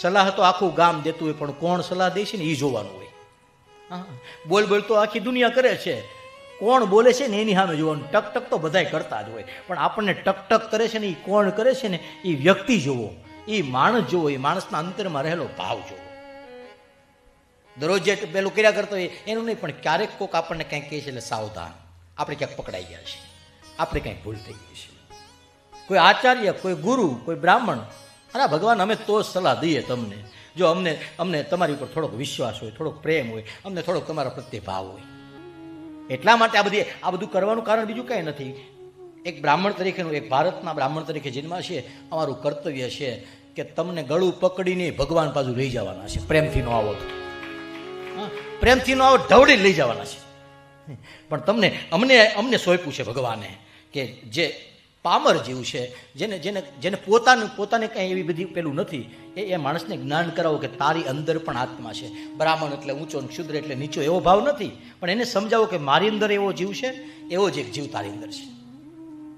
સલાહ તો આખું ગામ દેતું હોય, પણ કોણ સલાહ દે છે ને એ જોવાનું હોય. બોલ બોલ તો આખી દુનિયા કરે છે. કોણ બોલે છે ને એની સામે જોવાનું. ટક ટક તો બધાય કરતા જ હોય. પણ આપણને ટક ટક કરે છે ને એ કોણ કરે છે ને એ વ્યક્તિ જોવો. એ માણસ જોવો એ માણસના અંતરમાં રહેલો ભાવ જોવો. દરરોજ જે પેલું કર્યા કરતો હોય, એનું નહીં, પણ ક્યારેક કોક આપણને કંઈક કહે છે એટલે સાવધાન. આપણે ક્યાંક પકડાઈ ગયા છે આપણે કંઈક ભૂલ થઈ ગઈ છે. કોઈ આચાર્ય, કોઈ ગુરુ, કોઈ બ્રાહ્મણ અરે ભગવાન, અમે તો સલાહ દઈએ તમને. જો અમને અમને તમારી ઉપર થોડોક વિશ્વાસ હોય, થોડોક પ્રેમ હોય, અમને થોડોક તમારા પ્રત્યે ભાવ હોય. એટલા માટે આ બધી, આ બધું કરવાનું કારણ બીજું કંઈ નથી. એક બ્રાહ્મણ તરીકેનું, એક ભારતના બ્રાહ્મણ તરીકે જન્મ છે, અમારું કર્તવ્ય છે કે તમને ગળું પકડીને ભગવાન બાજુ લઈ જવાના છે. પ્રેમથી નો આવો. પ્રેમથી નો આવો ઢવડી લઈ જવાના છે. પણ તમને, અમને અમને સોંપ્યું છે ભગવાને કે જે પામર જેવું છે, જેને જેને જેને પોતાનું, પોતાને કાંઈ એવી બધી પેલું નથી. એ એ માણસને જ્ઞાન કરાવો કે તારી અંદર પણ આત્મા છે. બ્રાહ્મણ એટલે ઊંચો અને ક્ષુદ્ર એટલે નીચો એવો ભાવ નથી. પણ એને સમજાવો કે મારી અંદર એવો જીવ છે, એવો જ એક જીવ તારી અંદર છે.